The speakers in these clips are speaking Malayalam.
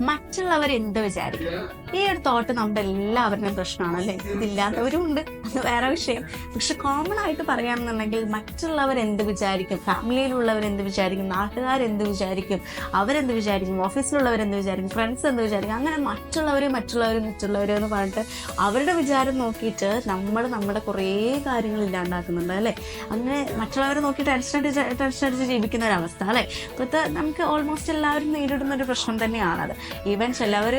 മറ്റുള്ളവർ എന്ത് വിചാരിക്കും? ഈ ഒരു തോട്ട് നമ്മുടെ എല്ലാവരുടെയും പ്രശ്നമാണ് അല്ലേ ഇതില്ലാത്തവരും ഉണ്ട്. അത് വേറെ വിഷയം. പക്ഷെ കോമൺ ആയിട്ട് പറയുകയാണെന്നുണ്ടെങ്കിൽ മറ്റുള്ളവർ എന്ത് വിചാരിക്കും? ഫാമിലിയിലുള്ളവർ എന്ത് വിചാരിക്കും? നാട്ടുകാർ എന്ത് വിചാരിക്കും? അവരെന്ത് വിചാരിക്കും? ഓഫീസിലുള്ളവർ എന്ത് വിചാരിക്കും? ഫ്രണ്ട്സ് എന്ത് വിചാരിക്കും? അങ്ങനെ മറ്റുള്ളവരും മറ്റുള്ളവരും മറ്റുള്ളവരും എന്ന് പറഞ്ഞിട്ട് അവരുടെ വിചാരം നോക്കിയിട്ട് നമ്മൾ നമ്മുടെ കുറേ കാര്യങ്ങൾ ഇല്ലാണ്ടാക്കുന്നുണ്ട് അല്ലേ? അങ്ങനെ മറ്റുള്ളവരെ നോക്കി ടെൻഷൻ അടിച്ച് ടെൻഷൻ അടിച്ച് ജീവിക്കുന്ന ഒരവസ്ഥ അല്ലേ? ഇപ്പോഴത്തെ നമുക്ക് ഓൾമോസ്റ്റ് എല്ലാവരും നേരിടുന്ന ഒരു പ്രശ്നം തന്നെയാണത്. ഈവൻ ചിലവർ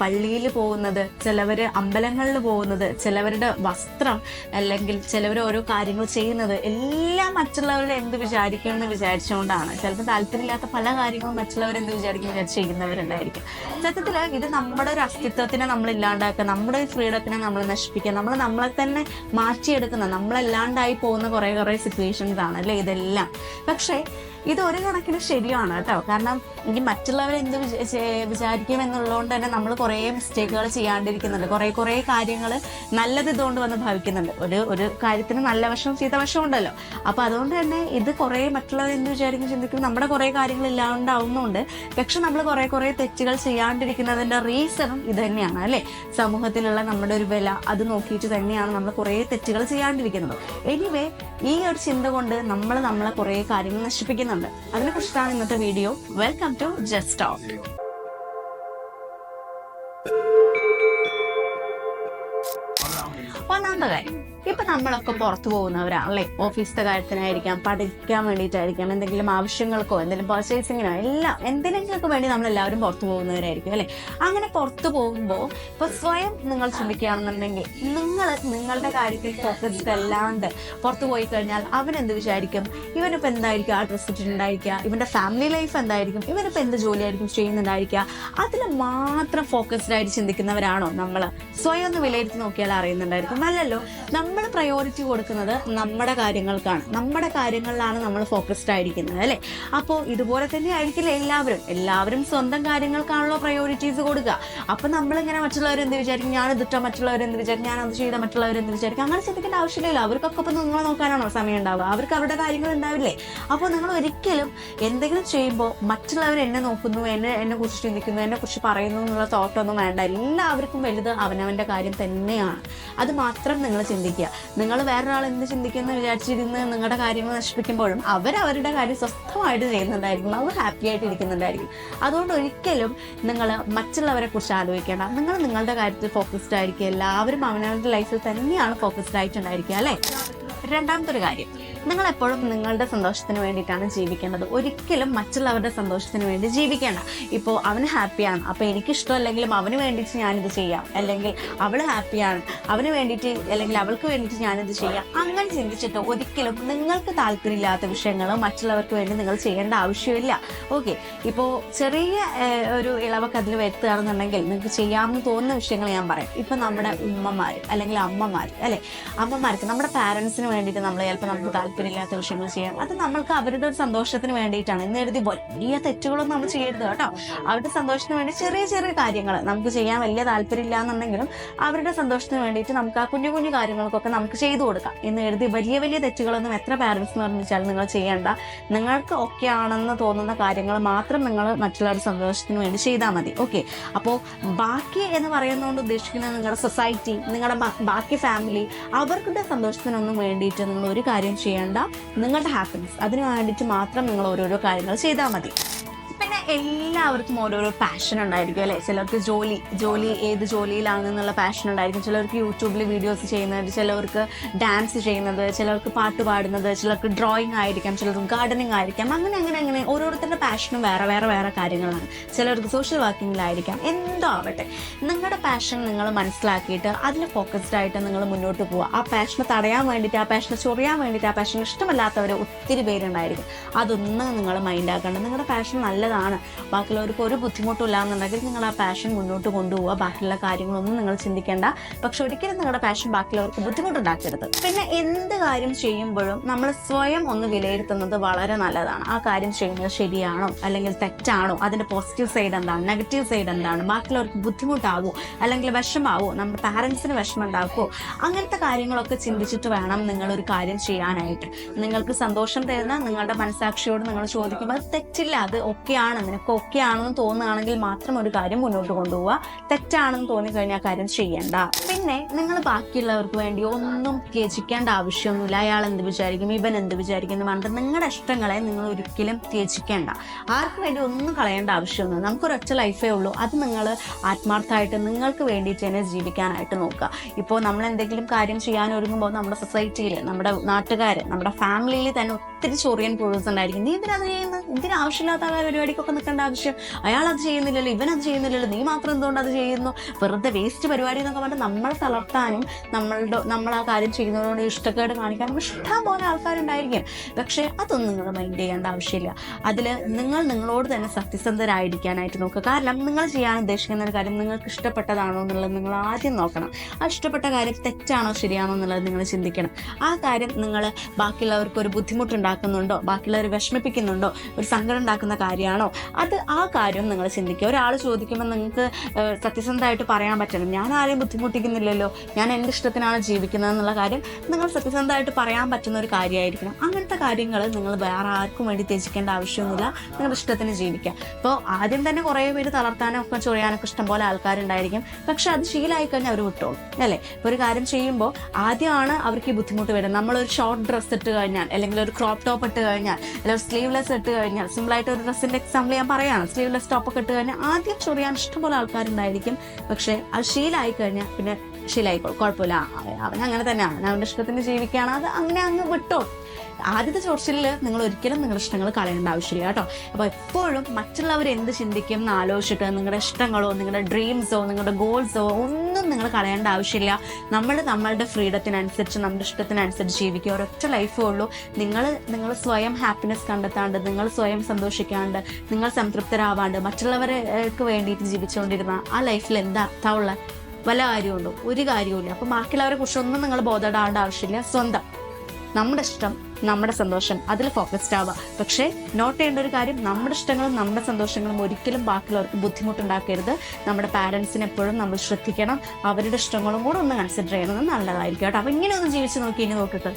പള്ളിയിൽ പോകുന്നത് ചിലവർ അമ്പലങ്ങളിൽ പോകുന്നത് ചിലവരുടെ വസ്ത്രം അല്ലെങ്കിൽ ചിലവർ ഓരോ കാര്യങ്ങൾ ചെയ്യുന്നത് എല്ലാം മറ്റുള്ളവരുടെ എന്ത് വിചാരിക്കണം എന്ന് വിചാരിച്ചുകൊണ്ടാണ്. ചിലപ്പോൾ താല്പര്യമില്ലാത്ത പല കാര്യങ്ങളും മറ്റുള്ളവർ എന്ത് വിചാരിക്കും വിചാരിച്ച് ചെയ്യുന്നവരുണ്ടായിരിക്കും. സത്യത്തിൽ ഇത് നമ്മുടെ ഒരു അസ്തിത്വത്തിനെ നമ്മൾ ഇല്ലാണ്ടാക്കുക നമ്മുടെ ഒരു ഫ്രീഡത്തിനെ നമ്മൾ നശിപ്പിക്കുക നമ്മൾ നമ്മളെ തന്നെ മാറ്റിയെടുക്കുന്ന നമ്മളല്ലാണ്ടായി പോകുന്ന കുറേ കുറേ സിറ്റുവേഷൻസ് ആണ് അല്ലേ? ഇതെല്ലാം. പക്ഷേ ഇത് ഒരു കണക്കിന് ശരിയാണ് കേട്ടോ. കാരണം ഇനി മറ്റുള്ളവർ എന്ത് വിചാരിക്കും എന്നുള്ളതുകൊണ്ട് തന്നെ നമ്മൾ കുറേ മിസ്റ്റേക്കുകൾ ചെയ്യാണ്ടിരിക്കുന്നുണ്ട്. കുറേ കുറേ കാര്യങ്ങൾ നല്ലത് ഇതുകൊണ്ട് വന്ന് ഭവിക്കുന്നുണ്ട്. ഒരു ഒരു കാര്യത്തിന് നല്ല വശവും ചീത്ത വശവും ഉണ്ടല്ലോ. അപ്പോൾ അതുകൊണ്ട് തന്നെ ഇത് കുറേ മറ്റുള്ളവർ എന്ത് വിചാരിക്കും ചിന്തിക്കും. നമ്മുടെ കുറേ കാര്യങ്ങൾ ഇല്ലാണ്ടാവുന്നുണ്ട്. പക്ഷെ നമ്മൾ കുറേ കുറേ തെറ്റുകൾ ചെയ്യാണ്ടിരിക്കുന്നതിന്റെ റീസണും ഇത് തന്നെയാണ് അല്ലേ? സമൂഹത്തിലുള്ള നമ്മുടെ ഒരു വില അത് നോക്കിയിട്ട് തന്നെയാണ് നമ്മൾ കുറേ തെറ്റുകൾ ചെയ്യാണ്ടിരിക്കുന്നത്. എനിവേ ഈ ഒരു ചിന്ത കൊണ്ട് നമ്മൾ നമ്മളെ കുറേ കാര്യങ്ങൾ നശിപ്പിക്കുന്നുണ്ട്. അതിനെക്കുറിച്ചിട്ടാണ് ഇന്നത്തെ video. Welcome to just talk ഒന്നാമത്തെ കാര്യം. ഇപ്പൊ നമ്മളൊക്കെ പുറത്തു പോകുന്നവരാണല്ലേ ഓഫീസിന്റെ കാര്യത്തിനായിരിക്കാം പഠിക്കാൻ വേണ്ടിയിട്ടായിരിക്കാം എന്തെങ്കിലും ആവശ്യങ്ങൾക്കോ എന്തെങ്കിലും പർച്ചേസിങ്ങിനോ എല്ലാം എന്തിനെങ്കിലൊക്കെ വേണ്ടി നമ്മൾ എല്ലാവരും പുറത്തു പോകുന്നവരായിരിക്കും അല്ലെ? അങ്ങനെ പുറത്തു പോകുമ്പോൾ ഇപ്പൊ സ്വയം നിങ്ങൾ ചിന്തിക്കുകയാണെന്നുണ്ടെങ്കിൽ നിങ്ങൾ നിങ്ങളുടെ കാര്യത്തിൽ ഫോക്കസ്ഡ് അല്ലാണ്ട് പുറത്തു പോയി കഴിഞ്ഞാൽ അവൻ എന്ത് വിചാരിക്കും? ഇവനിപ്പോൾ എന്തായിരിക്കും? ആ ഡ്രസ് ഇട്ടിട്ടുണ്ടായിരിക്കുക? ഇവന്റെ ഫാമിലി ലൈഫ് എന്തായിരിക്കും? ഇവനിപ്പോൾ എന്ത് ജോലിയായിരിക്കും ചെയ്യുന്നുണ്ടായിരിക്കുക? അതിൽ മാത്രം ഫോക്കസ്ഡ് ആയിട്ട് ചിന്തിക്കുന്നവരാണോ നമ്മൾ സ്വയം ഒന്ന് വിലയിരുത്തി നോക്കിയാൽ അറിയുന്നുണ്ടായിരിക്കും. അല്ലല്ലോ നമ്മൾ പ്രയോറിറ്റി കൊടുക്കുന്നത് നമ്മുടെ കാര്യങ്ങൾക്കാണ്. നമ്മുടെ കാര്യങ്ങളിലാണ് നമ്മൾ ഫോക്കസ്ഡ് ആയിരിക്കുന്നത് അല്ലേ? അപ്പോൾ ഇതുപോലെ തന്നെ ആയിരിക്കില്ല എല്ലാവരും. എല്ലാവരും സ്വന്തം കാര്യങ്ങൾക്കാണല്ലോ പ്രയോറിറ്റീസ് കൊടുക്കുക അപ്പോൾ നമ്മളിങ്ങനെ മറ്റുള്ളവരെന്ത് വിചാരിക്കും? ഞാൻ ഇതിട്ട മറ്റുള്ളവരെന്ത് വിചാരിക്കും? ഞാൻ അത് ചെയ്ത മറ്റുള്ളവരെന്ത് വിചാരിക്കും? അങ്ങനെ ചിന്തിക്കേണ്ട ആവശ്യമില്ല. അവർക്കൊക്കെ ഇപ്പം നിങ്ങളെ നോക്കാനാണോ സമയം ഉണ്ടാവുക? അവർക്ക് അവരുടെ കാര്യങ്ങൾ ഉണ്ടാവില്ലേ? അപ്പോൾ നിങ്ങൾ ഒരിക്കലും എന്തെങ്കിലും ചെയ്യുമ്പോൾ മറ്റുള്ളവർ എന്നെ നോക്കുന്നു എന്നെ എന്നെ കുറിച്ച് ചിന്തിക്കുന്നു എന്നെ കുറിച്ച് പറയുന്നു എന്നുള്ള തോട്ടൊന്നും വേണ്ട. എല്ലാവർക്കും വലുത് അവനവന്റെ കാര്യം തന്നെയാണ്. അത് മാത്രം നിങ്ങൾ ചിന്തിക്കുക. നിങ്ങൾ വേറൊരാൾ എന്ത് ചിന്തിക്കുന്നു വിചാരിച്ചിരുന്ന് നിങ്ങളുടെ കാര്യങ്ങൾ നശിപ്പിക്കുമ്പോഴും അവരവരുടെ കാര്യം സ്വസ്ഥമായിട്ട് ചെയ്യുന്നുണ്ടായിരിക്കും. അവർ ഹാപ്പി ആയിട്ട് ഇരിക്കുന്നുണ്ടായിരിക്കും. അതുകൊണ്ട് ഒരിക്കലും നിങ്ങൾ മറ്റുള്ളവരെ കുറിച്ച് ആലോചിക്കേണ്ട. നിങ്ങൾ നിങ്ങളുടെ കാര്യത്തിൽ ഫോക്കസ്ഡ് ആയിരിക്കുക. എല്ലാവരും അവനവരുടെ ലൈഫിൽ തന്നെയാണ് ഫോക്കസ്ഡ് ആയിട്ടുണ്ടായിരിക്കുക അല്ലേ? രണ്ടാമത്തെ ഒരു കാര്യം. നിങ്ങൾ എപ്പോഴും നിങ്ങളുടെ സന്തോഷത്തിന് വേണ്ടിയിട്ടാണ് ജീവിക്കേണ്ടത്. ഒരിക്കലും മറ്റുള്ളവരുടെ സന്തോഷത്തിന് വേണ്ടി ജീവിക്കേണ്ട. ഇപ്പോൾ അവന് ഹാപ്പിയാണ് അപ്പോൾ എനിക്കിഷ്ടമല്ലെങ്കിലും അവന് വേണ്ടിയിട്ട് ഞാനിത് ചെയ്യാം. അല്ലെങ്കിൽ അവൾ ഹാപ്പിയാണ് അവന് വേണ്ടിയിട്ട് അല്ലെങ്കിൽ അവൾക്ക് വേണ്ടിയിട്ട് ഞാനിത് ചെയ്യാം. അങ്ങനെ ചിന്തിച്ചിട്ട് ഒരിക്കലും നിങ്ങൾക്ക് താല്പര്യമില്ലാത്ത വിഷയങ്ങൾ മറ്റുള്ളവർക്ക് വേണ്ടി നിങ്ങൾ ചെയ്യേണ്ട ആവശ്യമില്ല. ഓക്കെ ഇപ്പോൾ ചെറിയ ഒരു ഇളവൊക്കെ അതിൽ വരുത്തുകയാണെന്നുണ്ടെങ്കിൽ നിങ്ങൾക്ക് ചെയ്യാമെന്ന് തോന്നുന്ന വിഷയങ്ങൾ ഞാൻ പറയാം. ഇപ്പം നമ്മുടെ ഉമ്മമാർ അല്ലെങ്കിൽ അമ്മമാർ അല്ലെ? അമ്മമാർക്ക് നമ്മുടെ പാരൻസിന് വേണ്ടിയിട്ട് നമ്മൾ ചിലപ്പോൾ നമുക്ക് താല്പര്യമില്ലാത്ത വിഷയങ്ങൾ ചെയ്യാം. അത് നമ്മൾക്ക് അവരുടെ ഒരു സന്തോഷത്തിന് വേണ്ടിയിട്ടാണ്. എന്ന് എഴുതി വലിയ തെറ്റുകളൊന്നും നമ്മൾ ചെയ്യരുത് കേട്ടോ. അവരുടെ സന്തോഷത്തിന് വേണ്ടി ചെറിയ ചെറിയ കാര്യങ്ങൾ നമുക്ക് ചെയ്യാൻ വലിയ താല്പര്യമില്ല എന്നുണ്ടെങ്കിലും അവരുടെ സന്തോഷത്തിന് വേണ്ടിയിട്ട് നമുക്ക് ആ കുഞ്ഞു കുഞ്ഞു കാര്യങ്ങൾക്കൊക്കെ നമുക്ക് ചെയ്തു കൊടുക്കാം. എന്ന് എഴുതി വലിയ വലിയ തെറ്റുകളൊന്നും എത്ര പാരൻസ് എന്ന് പറഞ്ഞാൽ നിങ്ങൾ ചെയ്യേണ്ട. നിങ്ങൾക്ക് ഓക്കെ ആണെന്ന് തോന്നുന്ന കാര്യങ്ങൾ മാത്രം നിങ്ങൾ മറ്റുള്ളവരുടെ സന്തോഷത്തിന് വേണ്ടി ചെയ്താൽ മതി. ഓക്കെ അപ്പോൾ ബാക്കി എന്ന് പറയുന്നതുകൊണ്ട് ഉദ്ദേശിക്കുന്നത് നിങ്ങളുടെ സൊസൈറ്റി നിങ്ങളുടെ ബാക്കി ഫാമിലി അവരുടെ സന്തോഷത്തിനൊന്നും വേണ്ടിയിട്ട് നിങ്ങൾ ഒരു കാര്യം ചെയ്യേണ്ട നിങ്ങളുടെ ഹാപ്പിനെസ് അതിന് വേണ്ടിയിട്ട് മാത്രം നിങ്ങൾ ഓരോരോ കാര്യങ്ങൾ ചെയ്താൽ മതി. എല്ലാവർക്കും ഓരോരോ പാഷൻ ഉണ്ടായിരിക്കും അല്ലേ? ചിലർക്ക് ജോലി ജോലി ഏത് ജോലിയിലാണെന്നുള്ള പാഷൻ ഉണ്ടായിരിക്കും. ചിലർക്ക് യൂട്യൂബിൽ വീഡിയോസ് ചെയ്യുന്നത് ചിലവർക്ക് ഡാൻസ് ചെയ്യുന്നത് ചിലർക്ക് പാട്ട് പാടുന്നത് ചിലർക്ക് ഡ്രോയിങ് ആയിരിക്കാം ചിലർക്ക് ഗാർഡനിങ് ആയിരിക്കാം. അങ്ങനെ അങ്ങനെ അങ്ങനെ ഓരോരുത്തരുടെ പാഷനും വേറെ വേറെ വേറെ കാര്യങ്ങളാണ്. ചിലർക്ക് സോഷ്യൽ വർക്കിങ്ങിലായിരിക്കാം എന്തോ ആവട്ടെ. നിങ്ങളുടെ പാഷൻ നിങ്ങൾ മനസ്സിലാക്കിയിട്ട് അതിൽ ഫോക്കസ്ഡ് ആയിട്ട് നിങ്ങൾ മുന്നോട്ട് പോവുക. ആ പാഷനെ തടയാൻ വേണ്ടിയിട്ട് ആ പാഷനെ ചൊറിയാൻ വേണ്ടിയിട്ട് ആ പാഷൻ ഇഷ്ടമല്ലാത്തവർ ഒത്തിരി പേരുണ്ടായിരിക്കും. അതൊന്നും നിങ്ങൾ മൈൻഡ് ആക്കേണ്ട. നിങ്ങളുടെ പാഷൻ നല്ലതാണ് ബാക്കിയുള്ളവർക്ക് ഒരു ബുദ്ധിമുട്ടും ഇല്ലാന്നുണ്ടെങ്കിൽ നിങ്ങൾ ആ പാഷൻ മുന്നോട്ട് കൊണ്ടുപോവുക. ബാക്കിയുള്ള കാര്യങ്ങളൊന്നും നിങ്ങൾ ചിന്തിക്കേണ്ട. പക്ഷെ ഒരിക്കലും നിങ്ങളുടെ പാഷൻ ബാക്കിയുള്ളവർക്ക് ബുദ്ധിമുട്ടുണ്ടാക്കരുത്. പിന്നെ എന്ത് കാര്യം ചെയ്യുമ്പോഴും നമ്മൾ സ്വയം ഒന്ന് വിലയിരുത്തുന്നത് വളരെ നല്ലതാണ്. ആ കാര്യം ചെയ്യുന്നത് ശരിയാണോ? അല്ലെങ്കിൽ തെറ്റാണോ? അതിന്റെ പോസിറ്റീവ് സൈഡ് എന്താണ്? നെഗറ്റീവ് സൈഡ് എന്താണ്? ബാക്കിയുള്ളവർക്ക് ബുദ്ധിമുട്ടാവോ? അല്ലെങ്കിൽ വിഷമാവോ നമ്മുടെ പാരൻസിന് വിഷമം ഉണ്ടാക്കുമോ അങ്ങനത്തെ കാര്യങ്ങളൊക്കെ ചിന്തിച്ചിട്ട് വേണം നിങ്ങളൊരു കാര്യം ചെയ്യാനായിട്ട്. നിങ്ങൾക്ക് സന്തോഷം തരുന്ന നിങ്ങളുടെ മനസാക്ഷിയോട് നിങ്ങൾ ചോദിക്കുമ്പോൾ അത് തെറ്റില്ല അത് ഒക്കെയാണ് നിനക്ക് ഓക്കെ ആണെന്ന് തോന്നുകയാണെങ്കിൽ മാത്രം ഒരു കാര്യം മുന്നോട്ട് കൊണ്ടുപോവുക. തെറ്റാണെന്ന് തോന്നിക്കഴിഞ്ഞാൽ ആ കാര്യം ചെയ്യേണ്ട. പിന്നെ നിങ്ങൾ ബാക്കിയുള്ളവർക്ക് വേണ്ടി ഒന്നും ത്യജിക്കേണ്ട ആവശ്യമൊന്നുമില്ല. അയാൾ എന്ത് വിചാരിക്കും ഇവൻ എന്ത് വിചാരിക്കും എന്ന് പറഞ്ഞിട്ട് നിങ്ങളുടെ ഇഷ്ടങ്ങളെ നിങ്ങൾ ഒരിക്കലും ത്യജിക്കേണ്ട. ആർക്ക് വേണ്ടി ഒന്നും കളയേണ്ട ആവശ്യമൊന്നും നമുക്കൊരൊറ്റ ലൈഫേ ഉള്ളൂ. അത് നിങ്ങൾ ആത്മാർത്ഥമായിട്ട് നിങ്ങൾക്ക് വേണ്ടിയിട്ട് തന്നെ ജീവിക്കാനായിട്ട് നോക്കുക. ഇപ്പോൾ നമ്മൾ എന്തെങ്കിലും കാര്യം ചെയ്യാൻ ഒരുങ്ങുമ്പോൾ നമ്മുടെ സൊസൈറ്റിയിൽ നമ്മുടെ നാട്ടുകാർ നമ്മുടെ ഫാമിലിയിൽ തന്നെ ഒത്തിരി ചൊറിയൻ പുഴുസ് ഉണ്ടായിരിക്കും. നീ എന്തിനാ അത് ചെയ്യുന്നത് എന്തിനാ ആവശ്യമില്ലാത്ത ആ പരിപാടിക്കൊക്കെ നിൽക്കേണ്ട ആവശ്യം? അയാൾ അത് ചെയ്യുന്നില്ലല്ലോ ഇവൻ അത് ചെയ്യുന്നില്ലല്ലോ നീ മാത്രം എന്തുകൊണ്ട് അത് ചെയ്യുന്നു? വെറുതെ വേസ്റ്റ് പരിപാടി എന്നൊക്കെ പറഞ്ഞാൽ നമ്മളെ തളർത്താനും നമ്മളുടെ നമ്മൾ ആ കാര്യം ചെയ്യുന്നതിനോട് ഇഷ്ടക്കേട് കാണിക്കാനും ഇഷ്ടം പോലെ ആൾക്കാരുണ്ടായിരിക്കും. പക്ഷേ അതൊന്നും നിങ്ങൾ മൈൻഡ് ചെയ്യേണ്ട ആവശ്യമില്ല. അതിൽ നിങ്ങൾ നിങ്ങളോട് തന്നെ സത്യസന്ധരായിരിക്കാനായിട്ട് നോക്കുക. കാരണം നിങ്ങൾ ചെയ്യാൻ ഉദ്ദേശിക്കുന്ന ഒരു കാര്യം നിങ്ങൾക്ക് ഇഷ്ടപ്പെട്ടതാണോ എന്നുള്ളത് നിങ്ങൾ ആദ്യം നോക്കണം. ആ ഇഷ്ടപ്പെട്ട കാര്യം തെറ്റാണോ ശരിയാണോ എന്നുള്ളത് നിങ്ങൾ ചിന്തിക്കണം. ആ കാര്യം നിങ്ങൾ ബാക്കിയുള്ളവർക്ക് ഒരു ബുദ്ധിമുട്ടുണ്ടാക്കുന്നുണ്ടോ ബാക്കിയുള്ളവർ വിഷമിപ്പിക്കുന്നുണ്ടോ? ഒരു സങ്കടം ഉണ്ടാക്കുന്ന കാര്യമാണോ? അത് ആ കാര്യം നിങ്ങൾ ചിന്തിക്കുക. ഒരാൾ ചോദിക്കുമ്പോൾ നിങ്ങൾക്ക് സത്യസന്ധമായിട്ട് പറയാൻ പറ്റണം ഞാൻ ആരെയും ബുദ്ധിമുട്ടിക്കുന്നില്ലല്ലോ. ഞാൻ എന്റെ ഇഷ്ടത്തിനാണ് ജീവിക്കുന്നത് എന്നുള്ള കാര്യം നിങ്ങൾ സത്യസന്ധമായിട്ട് പറയാൻ പറ്റുന്ന ഒരു കാര്യമായിരിക്കണം. അങ്ങനത്തെ കാര്യങ്ങൾ നിങ്ങൾ വേറെ ആർക്കും വേണ്ടി ത്യജിക്കേണ്ട ആവശ്യമൊന്നുമില്ല. നിങ്ങളുടെ ഇഷ്ടത്തിന് ജീവിക്കുക. അപ്പോൾ ആദ്യം തന്നെ കുറേ പേര് തളർത്താനൊക്കെ ചൊറിയാനൊക്കെ ഇഷ്ടംപോലെ ആൾക്കാരുണ്ടായിരിക്കും. പക്ഷെ അത് ശീലമായി കഴിഞ്ഞാൽ അവർ വിട്ടോളും. അല്ലേ? ഇപ്പോൾ ഒരു കാര്യം ചെയ്യുമ്പോൾ ആദ്യമാണ് അവർക്ക് ബുദ്ധിമുട്ട് വരുന്നത്. നമ്മളൊരു ഷോർട്ട് ഡ്രസ്സ് ഇട്ട് കഴിഞ്ഞാൽ അല്ലെങ്കിൽ ഒരു ക്രോപ്പ് ടോപ്പ് ഇട്ട് കഴിഞ്ഞാൽ അല്ലെങ്കിൽ സ്ലീവ്ലെസ് ഇട്ട് കഴിഞ്ഞാൽ സിമ്പിളായിട്ട് ഒരു ഡ്രസ്സിന്റെ എക്സാമ്പിൾ ഞാൻ പറയുകയാണ്. സ്ലീവ്ലെസ് ടോപ്പൊക്കെ ഇട്ട് കഴിഞ്ഞാൽ ആദ്യം ചൊറിയാൻ ഇഷ്ടംപോലെ ആൾക്കാരുണ്ടായിരിക്കും. പക്ഷേ അത് ശീലമായി കഴിഞ്ഞാൽ പിന്നെ ശീലമായിക്കോളും. കുഴപ്പമില്ല. അവൻ അങ്ങനെ തന്നെയാണ്. അവൻ അവന്റെ ഇഷ്ടത്തിന് ജീവിക്കുകയാണ്. അത് അങ്ങനെ അങ്ങ് വിട്ടോ. ആദ്യത്തെ ചൊറിച്ചിലിൽ നിങ്ങൾ ഒരിക്കലും നിങ്ങളുടെ ഇഷ്ടങ്ങൾ കളയേണ്ട ആവശ്യമില്ല കേട്ടോ. അപ്പോൾ എപ്പോഴും മറ്റുള്ളവർ എന്ത് ചിന്തിക്കും എന്ന് ആലോചിച്ചിട്ട് നിങ്ങളുടെ ഇഷ്ടങ്ങളോ നിങ്ങളുടെ ഡ്രീംസോ നിങ്ങളുടെ ഗോൾസോ ഒന്നും നിങ്ങൾ കളയേണ്ട ആവശ്യമില്ല. നമ്മൾ നമ്മളുടെ ഫ്രീഡത്തിനനുസരിച്ച് നമ്മുടെ ഇഷ്ടത്തിനനുസരിച്ച് ജീവിക്കുക. ഒരൊറ്റ ലൈഫേ ഉള്ളൂ. നിങ്ങൾ നിങ്ങൾ സ്വയം ഹാപ്പിനെസ് കണ്ടെത്താണ്ട് നിങ്ങൾ സ്വയം സന്തോഷിക്കാണ്ട് നിങ്ങൾ സംതൃപ്തരാവാണ്ട് മറ്റുള്ളവർക്ക് വേണ്ടിയിട്ട് ജീവിച്ചുകൊണ്ടിരുന്ന ആ ലൈഫിൽ എന്താ അർത്ഥമുള്ള വല്ല കാര്യമുണ്ടോ? ഒരു കാര്യവുമില്ല. അപ്പം ബാക്കിയുള്ളവരെ കുറിച്ചൊന്നും നിങ്ങൾ ബോധപ്പെടാണ്ട് ആവശ്യമില്ല. സ്വന്തം. നമ്മുടെ ഇഷ്ടം നമ്മുടെ സന്തോഷം അതിൽ ഫോക്കസ്ഡ് ആവുക. പക്ഷേ നോട്ട് ചെയ്യേണ്ട ഒരു കാര്യം നമ്മുടെ ഇഷ്ടങ്ങളും നമ്മുടെ സന്തോഷങ്ങളും ഒരിക്കലും ബാക്കിയുള്ളവർക്ക് ബുദ്ധിമുട്ടുണ്ടാക്കരുത്. നമ്മുടെ പാരൻസിനെ എപ്പോഴും നമ്മൾ ശ്രദ്ധിക്കണം. അവരുടെ ഇഷ്ടങ്ങളും കൂടെ ഒന്ന് കൺസിഡർ ചെയ്യണമെന്ന് നല്ലതായിരിക്കും കേട്ടോ. അപ്പം ഇങ്ങനെ ഒന്ന് ജീവിച്ച് നോക്കി ഇനി നോക്കിയിട്ട്